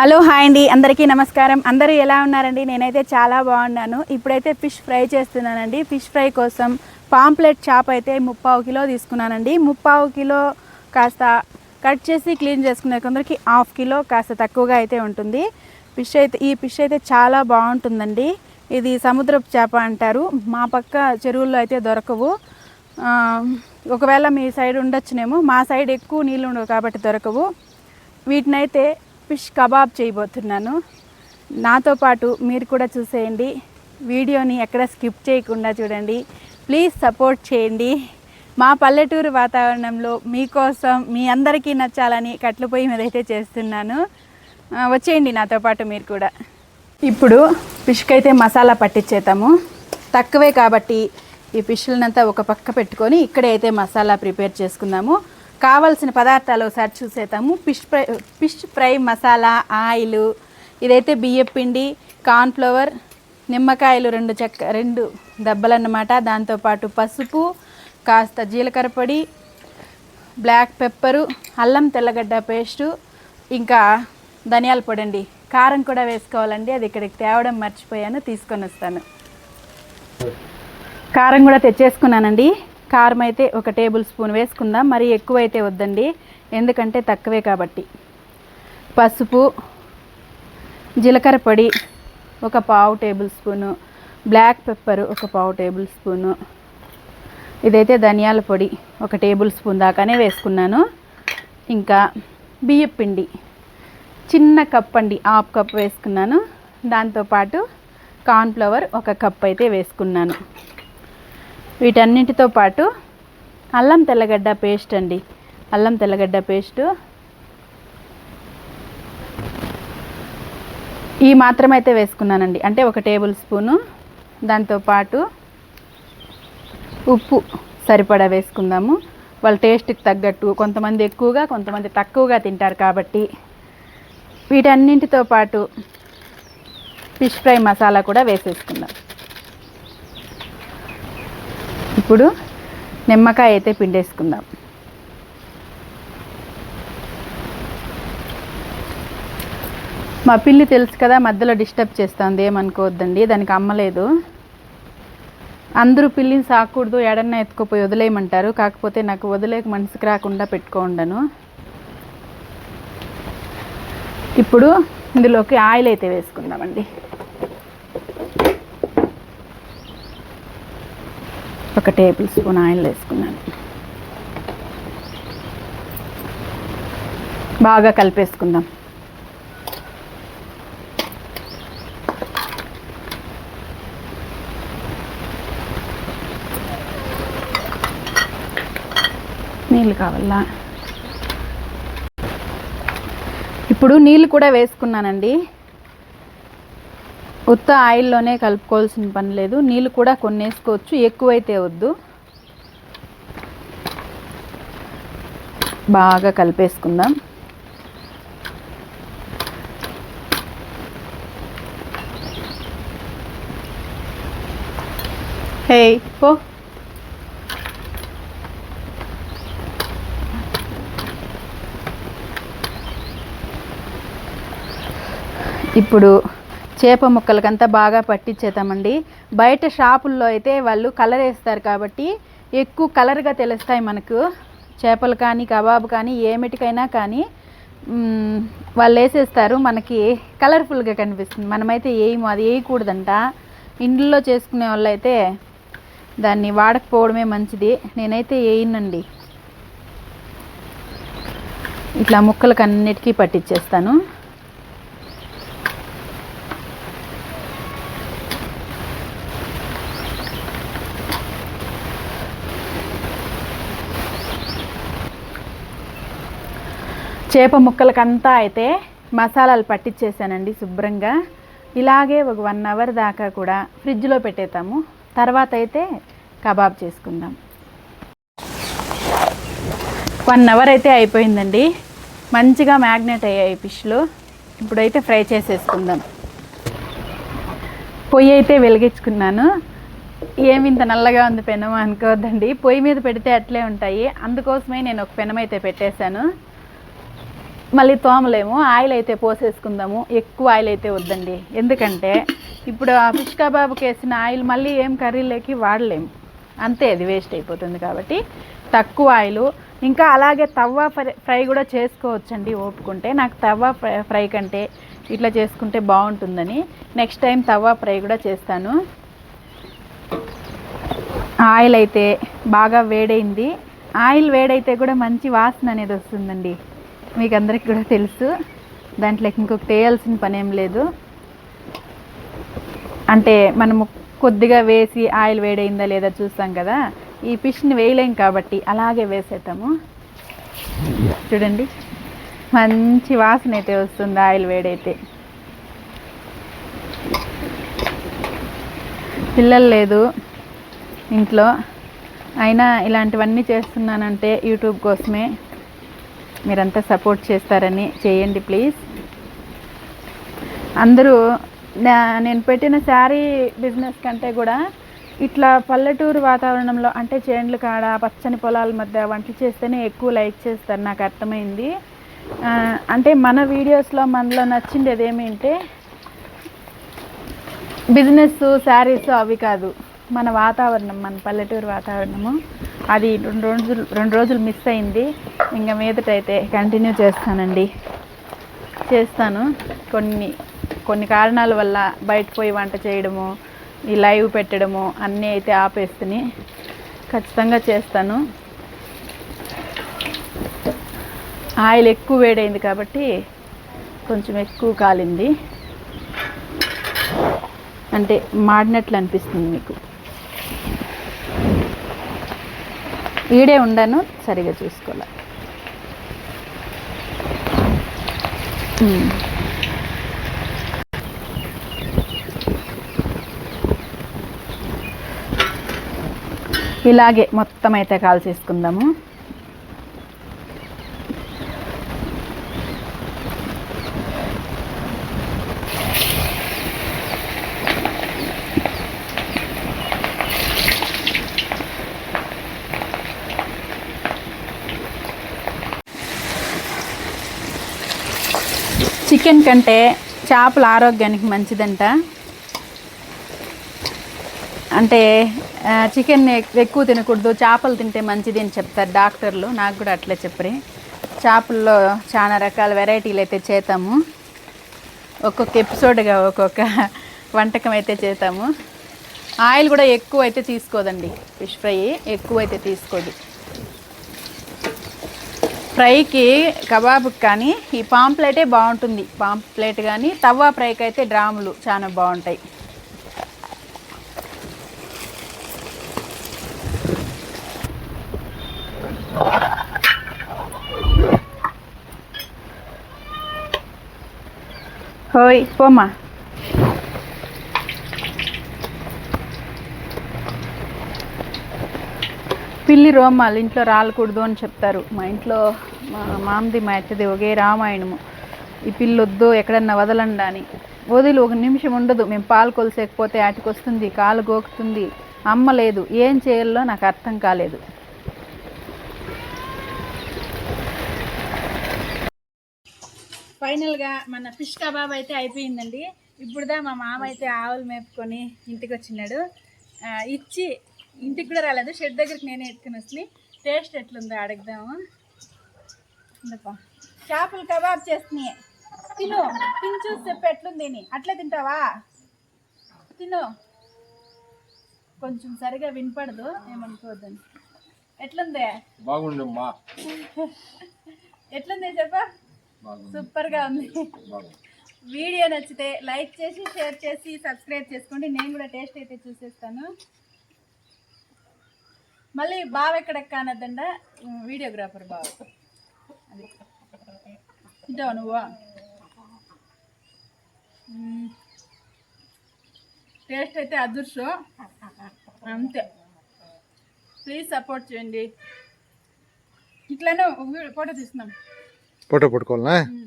Hello hi అండి. అందరికీ నమస్కారం. అందరూ ఎలా ఉన్నారండి? నేనైతే చాలా బాగున్నాను. ఇప్పుడైతే ఫిష్ ఫ్రై చేస్తున్నానండి. ఫిష్ ఫ్రై కోసం పాంప్లెట్ చాప్ అయితే ముప్పావు కిలో తీసుకున్నానండి. ముప్పావు కిలో కాస్త కట్ చేసి క్లీన్ చేసుకునే కొందరికి హాఫ్ కిలో కాస్త తక్కువగా అయితే ఉంటుంది. ఫిష్ అయితే ఈ ఫిష్ అయితే చాలా బాగుంటుందండి. ఇది సముద్రపు చేప అంటారు. మా పక్క చెరువుల్లో అయితే దొరకవు. ఒకవేళ మీ సైడ్ ఉండొచ్చునేమో మా సైడ్ ఎక్కువ నీళ్ళు ఉండవు కాబట్టి దొరకవు. వీటినైతే ఫిష్ కబాబ్ చేయబోతున్నాను. నాతో పాటు మీరు కూడా చూసేయండి. వీడియోని ఎక్కడ స్కిప్ చేయకుండా చూడండి. ప్లీజ్ సపోర్ట్ చేయండి. మా పల్లెటూరు వాతావరణంలో మీకోసం మీ అందరికీ నచ్చాలని కట్లు పొయ్యి మీద అయితే చేస్తున్నాను. వచ్చేయండి నాతో పాటు మీరు కూడా. ఇప్పుడు ఫిష్కి అయితే మసాలా పట్టించేతాము తక్కువే కాబట్టి ఈ ఫిష్లనంతా ఒక పక్క పెట్టుకొని ఇక్కడే అయితే మసాలా ప్రిపేర్ చేసుకుందాము. కావాల్సిన పదార్థాలు ఒకసారి చూసేద్దాము. Fish fry fish fry masala oil ఇదైతే బియ్యం పిండి కార్న్ఫ్లవర్ నిమ్మకాయలు రెండు చెక్క రెండు దెబ్బలన్నమాట. దాంతోపాటు పసుపు కాస్త జీలకర్ర పొడి బ్లాక్ పెప్పరు అల్లం తెల్లగడ్డ పేస్టు ఇంకా ధనియాల పొడి అండి. కారం కూడా వేసుకోవాలండి. అది ఇక్కడికి తేవడం మర్చిపోయాను. తీసుకొని వస్తాను. కారం కూడా తెచ్చేసుకున్నానండి. కారం అయితే ఒక టేబుల్ స్పూన్ వేసుకుందాం. మరి ఎక్కువ అయితే వద్దండి. ఎందుకంటే తక్కువే కాబట్టి. పసుపు జీలకర్ర పొడి ఒక పావు టేబుల్ స్పూను బ్లాక్ పెప్పర్ ఒక పావు టేబుల్ స్పూను ఇదైతే ధనియాల పొడి ఒక టేబుల్ స్పూన్ దాకానే వేసుకున్నాను. ఇంకా బియ్యం పిండి చిన్న కప్ అండి హాఫ్ కప్ వేసుకున్నాను. దాంతోపాటు కార్న్ఫ్లవర్ ఒక కప్ అయితే వేసుకున్నాను. వీటన్నిటితో పాటు అల్లం తెల్లగడ్డ పేస్ట్ అండి. అల్లం తెల్లగడ్డ పేస్టు. ఈ మాత్రమైతే వేసుకున్నానండి. అంటే ఒక టేబుల్ స్పూను. దాంతోపాటు ఉప్పు సరిపడా వేసుకుందాము. వాళ్ళ టేస్ట్కి తగ్గట్టు కొంతమంది ఎక్కువగా కొంతమంది తక్కువగా తింటారు కాబట్టి. వీటన్నింటితో పాటు ఫిష్ ఫ్రై మసాలా కూడా వేసేసుకుందాం. ఇప్పుడు నిమ్మకాయ అయితే పిండేసుకుందాం. మా పిల్లి తెలుసు కదా మధ్యలో డిస్టర్బ్ చేస్తుంది ఏమనుకోవద్దండి దానికి అమ్మలేదు అందరూ పిల్లిని సాకూడదు ఎడన్నా ఎత్తుకుపోయి వదిలేయమంటారు కాకపోతే నాకు వదిలేక మనసుకు రాకుండా పెట్టుకోండను ఇప్పుడు ఇందులోకి ఆయిల్ అయితే వేసుకుందామండి. ఒక టేబుల్ స్పూన్ ఆయిల్ వేసుకున్నాను. బాగా కలిపేసుకుందాం. నీళ్ళు కావాలా? ఇప్పుడు నీళ్ళు కూడా వేసుకున్నానండి. ఉత్త ఆయిల్లోనే కలుపుకోవాల్సిన పని లేదు. నీళ్ళు కూడా కొన్ని వేసుకోవచ్చు. ఎక్కువైతే వద్దు. బాగా కలిపేసుకుందాం. హే పో. ఇప్పుడు చేప ముక్కలకంతా బాగా పట్టించేతామండి బయట షాపుల్లో అయితే వాళ్ళు కలర్ వేస్తారు కాబట్టి ఎక్కువ కలర్గా తెలుస్తాయి మనకు. చేపలు కానీ కబాబ్ కానీ ఏమిటికైనా కానీ వాళ్ళు వేసేస్తారు. మనకి కలర్ఫుల్గా కనిపిస్తుంది. మనమైతే వేయము అది వేయకూడదంట. ఇండ్లలో చేసుకునే వాళ్ళు అయితే దాన్ని వాడకపోవడమే మంచిది. నేనైతే వేయనండి. ఇట్లా ముక్కలకు అన్నిటికీ పట్టించేస్తాను. చేప ముక్కలకంతా అయితే మసాలాలు పట్టించేసానండి శుభ్రంగా. ఇలాగే ఒక వన్ అవర్ దాకా కూడా ఫ్రిడ్జ్లో పెట్టేతాము తర్వాత అయితే కబాబ్ చేసుకుందాం. వన్ అవర్ అయితే అయిపోయిందండి. మంచిగా మ్యాగ్నెట్ అయ్యాయి ఫిష్లు. ఇప్పుడైతే ఫ్రై చేసేసుకుందాం. పొయ్యి అయితే వెలిగించుకున్నాను. ఏమి ఇంత నల్లగా ఉంది పెనమ అనుకోవద్దండి. పొయ్యి మీద పెడితే అట్లే ఉంటాయి. అందుకోసమే నేను ఒక పెనమైతే పెట్టేశాను. మళ్ళీ తోమలేము ఆయిల్ అయితే పోసేసుకుందాము. ఎక్కువ ఆయిల్ అయితే వద్దండి. ఎందుకంటే ఇప్పుడు ఆ ఫిష్ కబాబ్కి వేసిన ఆయిల్ మళ్ళీ ఏం కర్రీలోకి వాడలేము అంతే అది వేస్ట్ అయిపోతుంది కాబట్టి తక్కువ ఆయిల్. ఇంకా అలాగే తవ్వ ఫ్రై ఫ్రై కూడా చేసుకోవచ్చండి ఓపుకుంటే నాకు తవ్వ ఫ్రై ఫ్రై కంటే ఇట్లా చేసుకుంటే బాగుంటుందని. నెక్స్ట్ టైం తవ్వ ఫ్రై కూడా చేస్తాను. ఆయిల్ అయితే బాగా వేడైంది. ఆయిల్ వేడైతే కూడా మంచి వాసన అనేది వస్తుందండి. మీకు అందరికి కూడా తెలుసు. దాంట్లో ఇంకొక వేయాల్సిన పని ఏం లేదు. అంటే మనము కొద్దిగా వేసి ఆయిల్ వేడైందా లేదా చూస్తాం కదా. ఈ ఫిష్ని వేయలేం కాబట్టి అలాగే వేసేద్దాము. చూడండి. మంచి వాసన అయితే వస్తుంది ఆయిల్ వేడైతే. పిల్లలు లేదు ఇంట్లో. అయినా ఇలాంటివన్నీ చేస్తున్నానంటే యూట్యూబ్ కోసమే. మీరంతా సపోర్ట్ చేస్తారని చేయండి ప్లీజ్. అందరూ నేను పెట్టిన శారీ బిజినెస్ కంటే కూడా ఇట్లా పల్లెటూరు వాతావరణంలో అంటే చేండ్లు కాడ పచ్చని పొలాల మధ్య వంటలు చేస్తేనే ఎక్కువ లైక్ చేస్తారు నాకు అర్థమైంది. అంటే మన వీడియోస్లో మనలో నచ్చింది ఏమిటంటే బిజినెస్ శారీస్ అవి కాదు. మన వాతావరణం మన పల్లెటూరు వాతావరణము అది రెండు రోజులు రెండు రోజులు మిస్ అయింది. ఇంకా మీదటైతే కంటిన్యూ చేస్తానండి. చేస్తాను. కొన్ని కొన్ని కారణాల వల్ల బయట పోయి వంట చేయడము ఈ లైవ్ పెట్టడము అన్నీ అయితే ఆపేస్తుని ఖచ్చితంగా చేస్తాను. ఆయిల్ ఎక్కువ వేడైంది కాబట్టి కొంచెం ఎక్కువ కాలింది. అంటే మాడినట్లు అనిపిస్తుంది మీకు. ఈడే ఉండాను సరిగా చూసుకోవాలి. ఇలాగే మొత్తం అయితే కాల్చేసుకుందాము. చికెన్ కంటే చేపలు ఆరోగ్యానికి మంచిదంట. అంటే చికెన్ ఎక్కువ తినకూడదు చేపలు తింటే మంచిది అని చెప్తారు డాక్టర్లు. నాకు కూడా అట్లే చెప్పరు. చేపల్లో చాలా రకాల వెరైటీలు అయితే చేతాము. ఒక్కొక్క ఎపిసోడ్గా ఒక్కొక్క వంటకం అయితే చేతాము. ఆయిల్ కూడా ఎక్కువ అయితే తీసుకోదండి ఫిష్ ఫ్రై. ఎక్కువ అయితే తీసుకోదు. ఫ్రైకి కబాబ్కి కానీ ఈ పాంప్లెటే బాగుంటుంది. పాంప్లెట్ కానీ తవ్వా ఫ్రైకి అయితే డ్రాములు చాలా బాగుంటాయి. హోయ్ పోమా పిల్లి రోమాలు ఇంట్లో రాలకూడదు అని చెప్తారు. మా ఇంట్లో మా మామది మా అత్తది ఒకే రామాయణము. ఈ పిల్లొద్దు ఎక్కడన్నా వదలండి అని. వదిలి ఒక నిమిషం ఉండదు. మేము పాలు కొలిసేకపోతే వాటికి వస్తుంది కాలు గోకుతుంది. అమ్మ లేదు. ఏం చేయాలో నాకు అర్థం కాలేదు. ఫైనల్గా మన ఫిష్ కబాబ్ అయితే అయిపోయిందండి. ఇప్పుడుదా మా మామ అయితే ఆవులు మేపుకొని ఇంటికి వచ్చినాడు ఇచ్చి ఇంటికి కూడా రాలేదు. షెడ్ దగ్గరికి నేనే ఎత్తుకుని వచ్చి టేస్ట్ ఎట్లుందో అడుగుదాము? ఇందప్పా చేపలు కబాబ్ చేస్తున్నాయి. తిను. తిని చూసి చెప్పు ఎట్లుంది అని. అట్లే తింటావా? తిను. కొంచెం సరిగా వినపడదు. ఏమనుకోవద్దని. ఎట్లుంది? బాగుండమ్మా. ఎట్లుంది చెప్పా. బాగుంది. సూపర్గా ఉంది. బాగుంది. వీడియో నచ్చితే లైక్ చేసి షేర్ చేసి సబ్స్క్రైబ్ చేసుకోండి. నేను కూడా టేస్ట్ అయితే చూసేస్తాను. మళ్ళీ బావ ఎక్కడ కానద్దండ వీడియోగ్రాఫర్ బావ. అది. ఇటావు నువ్వు? టేస్ట్ అయితే అదృష్టం. అంతే. ప్లీజ్ సపోర్ట్ చేయండి. ఇట్లానే ఫోటో తీస్తున్నాం. ఫోటో పట్టుకోవాలనా? ఉమ్.